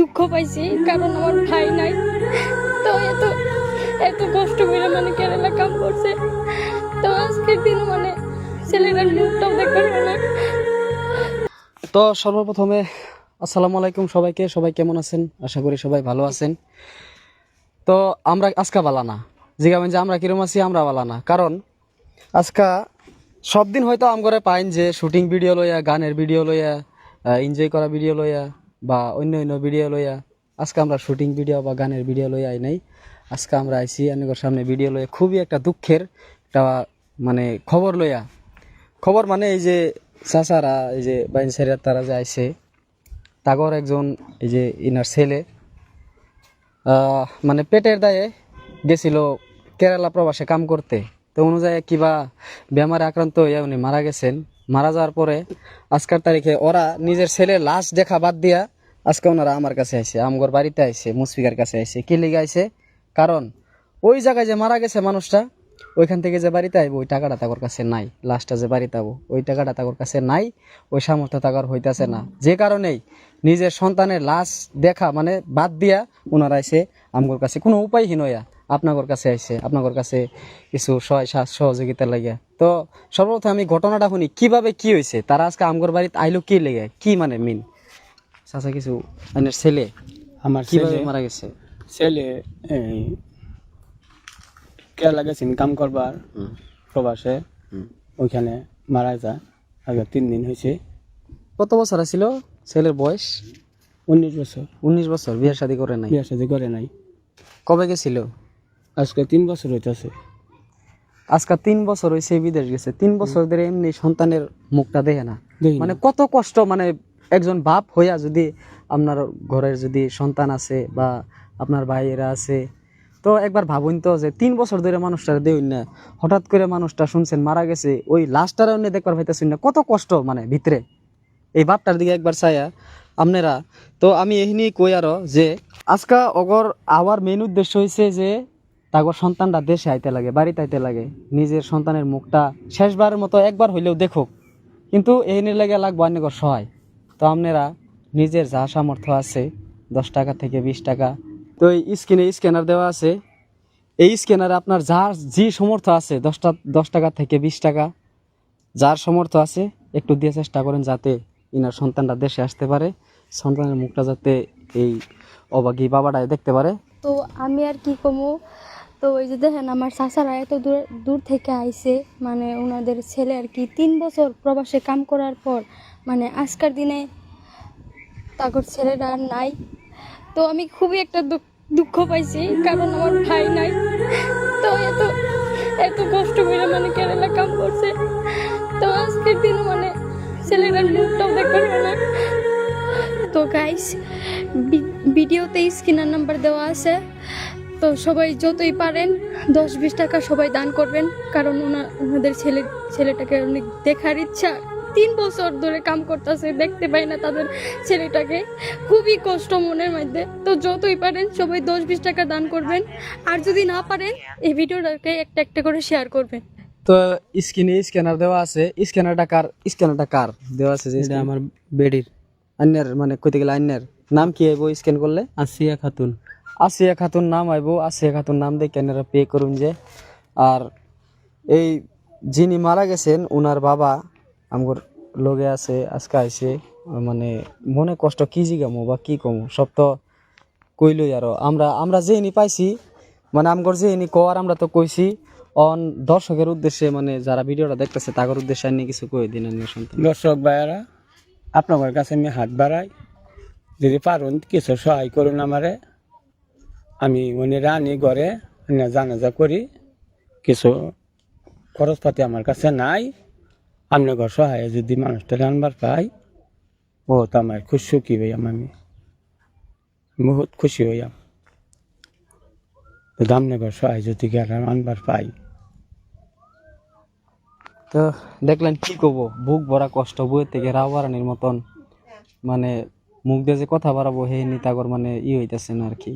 দুঃখ পাইছি, কারণ আমার ভাই নাই। তো এত এত কষ্ট করে মানে কেরালা কাম করছে। তো আজকের দিন মানে ছেলেটার মুখটাও দেখতে না। তো সর্বপ্রথমে আসসালামু আলাইকুম সবাইকে, সবাই কেমন আছেন? আশা করি সবাই ভালো আছেন। তো আমরা আজকা বালা না। জিগাবেন যে আমরা কিরম আছি, আমরা বালা না। কারণ আজকা সব দিন হয়তো আমগরে পাইন যে শুটিং ভিডিও লইয়া, গানের ভিডিও লইয়া এনজয় করা ভিডিও লইয়া বা অন্য অন্য ভিডিও লইয়া। আজকে আমরা শুটিং ভিডিও বা গানের ভিডিও লইয়া আই নাই। আজকে আমরা আইসি আপনাদের সামনে ভিডিও লইয়া। খুবই একটা দুঃখের একটা মানে খবর লইয়া। খবর মানে এই যে চাচারা, এই যে বাইন সেরিয়ার তারা যে আইসে তাগর একজন এই যে ইনার ছেলে মানে পেটের দায়ে গেছিল কেরালা প্রবাসে কাম করতে। তো অনুযায়ী কিবা বেমারে আক্রান্ত হইয়া উনি মারা গেছেন। মারা যাওয়ার পরে আজকের তারিখে ওরা নিজের ছেলের লাশ দেখা বাদ দিয়া আজকে ওনারা আমার কাছে আইছে, আমগর বাড়িতে আইছে মুসফিকার কাছে আইছে, কি লেগে আইছে? কারণ ওই জায়গায় যে মারা গেছে মানুষটা, ওইখান থেকে যে বাড়িতে আইব, ওই টাকাটা তাগর কাছে নাই। লাস্টটা যে বাড়িতে আবো ওই টাকাটা তাগর কাছে নাই, ওই সামর্থ্য তাগর হইতাছে না। যে কারণেই নিজের সন্তানের লাশ দেখা মানে বাদ দিয়া ওনারা আইসে আমগর কাছে কোনো উপায়হীন হইয়া আপনাগর কাছে আইসে আপনাগর কাছে কিছু সহায় সাহ- সহযোগিতা লাগে তো সর্বপ্রথম আমি ঘটনাটা শুনি কীভাবে কি হয়েছে তারা আজকে আমগর বাড়িতে আইলো কি লেগে? কি মানে মিন চাচা কিছু মানে ছেলে আমার কীভাবে মারা গেছে? ছেলে কেরালা গেছে ইনকাম করবার প্রবাসে ওইখানে মারা যায়। আগে তিন দিন হয়েছে কত বছর ছিল ছেলের বয়স? উনিশ বছর। উনিশ বছর বিয়ে শাদী করে নাই? বিয়ে সাথে করে নাই। কবে গেছিল? আজকে তিন বছর হইতেছে। আজকে তিন বছর হয়েছে বিদেশ গেছে। তিন বছর ধরে এমনি সন্তানের মুখটা দেখে না। মানে কত কষ্ট মানে একজন বাপ হইয়া যদি আপনার ঘরের যদি সন্তান আছে বা আপনার ভাইয়েরা আছে তো একবার ভাবুন তো যে তিন বছর ধরে মানুষটা দেউন না। হঠাৎ করে মানুষটা শুনছেন মারা গেছে ওই লাশটার অন্য দেখবার পাইতেছেন না। কত কষ্ট মানে ভিতরে। এই বাপটার দিকে একবার চাইয়া আপনারা তো আমি এহিনি কই আরও যে আজকা অগর আওয়ার মেন উদ্দেশ্য হয়েছে যে তাগর সন্তানটা দেশে আইতে লাগে, বাড়িতে আইতে লাগে। নিজের সন্তানের মুখটা শেষবারের মতো একবার হইলেও দেখুক। কিন্তু এহিনির লাগে লাগবো অনেকর সহায় তো আপনারা নিজের যা সামর্থ্য আছে, দশ টাকা থেকে বিশ টাকা। তো এই স্ক্রিনে স্ক্যানার দেওয়া আছে। এই স্ক্যানারে আপনার যার যে সামর্থ্য আছে, দশটা, দশ টাকা থেকে বিশ টাকা, যার সামর্থ্য আছে, একটু দিয়ে চেষ্টা করেন যাতে ইনার সন্তানটা দেশে আসতে পারে, সন্তানের মুখটা যাতে এই অবাগী বাবাটাই দেখতে পারে। তো আমি আর কি কমু তো ওই যে দেখেন, আমার চাচারা এত দূর দূর থেকে আইছে মানে ওনাদের ছেলে আর কি, তিন বছর প্রবাসে কাম করার পর মানে আজকার দিনে তাগর ছেলেরা আর নাই। তো আমি খুবই একটা দুঃখ- পাইছি, কারণ আমার ভাই নাই। তো এত এত কষ্ট করে মানে কেরালা কাম করছে। তো আজকের দিন মানে ছেলেটার মুখটাও দেখতে না। তো গাইস ভিডিওতে স্ক্রিনার নাম্বার দেওয়া আছে। তো সবাই যতই পারেন দশ বিশ টাকা সবাই দান করবেন কারণ ওনা ওনাদের ছেলে ছেলেটাকে অনেক দেখার ইচ্ছা। তিন বছর ধরে কাম করতেছে দেখতে পাই না তাদের ছেলেটাকে। খুবই কষ্ট মনের মধ্যে। তো যতই পারেন সবাই দশ বিশ টাকা দান করবেন। আর যদি না পারেন এই ভিডিওটাকে একটা একটা করে শেয়ার করবেন। তো স্ক্রিনে স্ক্যানার দেওয়া আছে। স্ক্যানারটা কার? স্ক্যানারটা কার? দেওয়া আছে যে আমার বেডির। আন্যার মানে কইতে গেলে আন্যার নাম কি আইব স্ক্যান করলে? আসিয়া খাতুন। আসিয়া খাতুন নাম আইব, আসিয়া খাতুন নাম দিয়ে ক্যানেরা পে করুন যে? আর এই যিনি মারা গেছেন ওনার বাবা আমগর লগে আছে, আজকে আইসে মানে মনে কষ্ট কি জিগামো বা কি কমো, সব তো কইলই আরও। আমরা আমরা যে এনি পাইছি মানে আমগর যে নি কর আমরা তো কইছি, অন দর্শকের উদ্দেশ্যে মানে যারা ভিডিওটা দেখতেছে তাদের উদ্দেশ্যে আনি কিছু কই দিন দর্শক ভাইয়ারা আপনাদের কাছে আমি হাত বাড়াই। যদি পারুন, কিছু সহায় করুন আমারে। আমি উনি রানি ঘরে না জানাজা করি কিছু খরচপাতি আমার কাছে নাই আপনি ঘর সহায় যদি মানুষটা রানবার পাই বহুত আমার খুব সুখী হইয়াম আমি। বহুত খুশি হইয়াম। তো দামনে ঘর সহায় যদি গেলাম আনবার পাই। তো দেখলেন কি করব বুক ভরা কষ্ট বইয়ের থেকে রাও বাড়ানির মতন মানে মুখ দিয়ে যে কথা বাড়াবো হে নিতাগর মানে ই হইতেছে না আর কি।